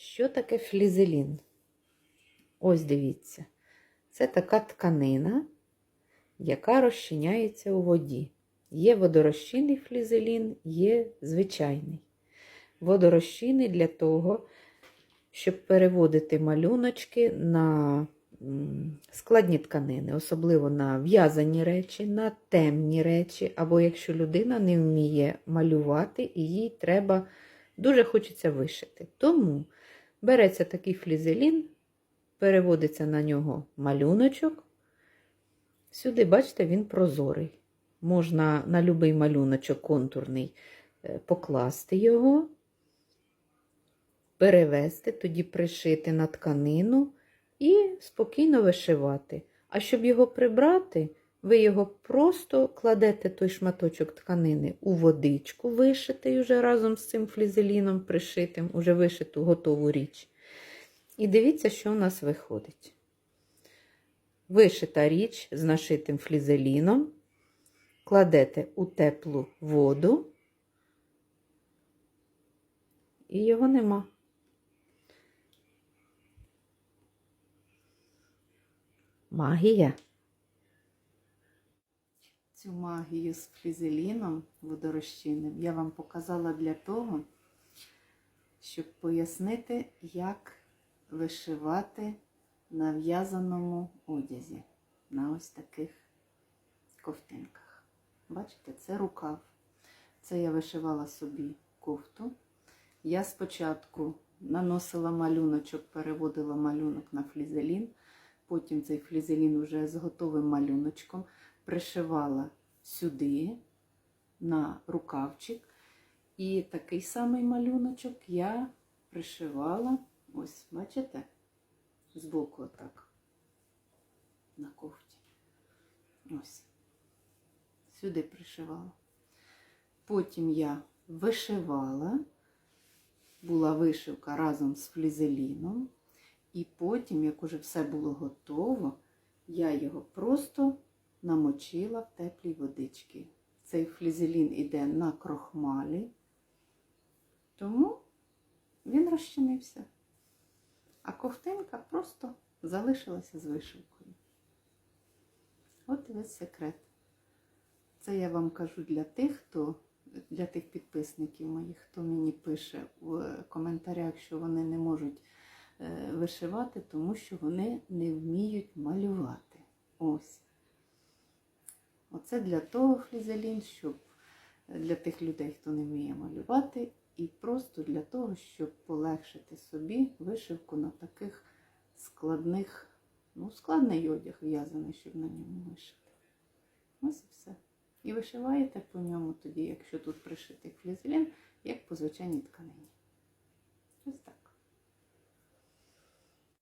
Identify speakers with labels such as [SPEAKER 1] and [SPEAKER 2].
[SPEAKER 1] Що таке флізелін? Ось дивіться. Це така тканина, яка розчиняється у воді. Є водорозчинний флізелін, є звичайний. Водорозчинний для того, щоб переводити малюночки на складні тканини, особливо на в'язані речі, на темні речі, або якщо людина не вміє малювати і їй треба дуже хочеться вишити. Тому береться такий флізелін, переводиться на нього малюночок. Сюди, бачите, він прозорий. Можна на будь-який малюночок контурний е, покласти його, перевести, тоді пришити на тканину і спокійно вишивати. А щоб його прибрати, ви його просто кладете той шматочок тканини у водичку, вишитий уже разом з цим флізеліном пришитим, уже вишиту готову річ. І дивіться, що у нас виходить. Вишита річ з нашитим флізеліном, кладете у теплу воду, і його нема. Магія. Цю магію з флізеліном водорозчинним я вам показала для того, щоб пояснити, як вишивати на в'язаному одязі, на ось таких ковтинках. Бачите, це рукав. Це я вишивала собі кофту. Я спочатку наносила малюночок, переводила малюнок на флізелін, потім цей флізелін вже з готовим малюночком пришивала сюди, на рукавчик. І такий самий малюночок я пришивала, ось, бачите, збоку отак, на кофті. Ось. Сюди пришивала. Потім я вишивала, була вишивка разом з флізеліном. І потім, як уже все було готово, я його просто намочила в теплій водичці. Цей флізелін іде на крохмалі, тому він розчинився. А ковтинка просто залишилася з вишивкою. От і весь секрет. Це я вам кажу для тих, хто для тих підписників моїх, хто мені пише в коментарях, що вони не можуть вишивати, тому що вони не вміють малювати. Ось. Оце для того флізелін, щоб для тих людей, хто не вміє малювати, і просто для того, щоб полегшити собі вишивку на таких складних, ну, складний одяг в'язаний, щоб на ньому вишити. Ось і все. І вишиваєте по ньому тоді, якщо тут пришитий флізелін, як по звичайній тканині.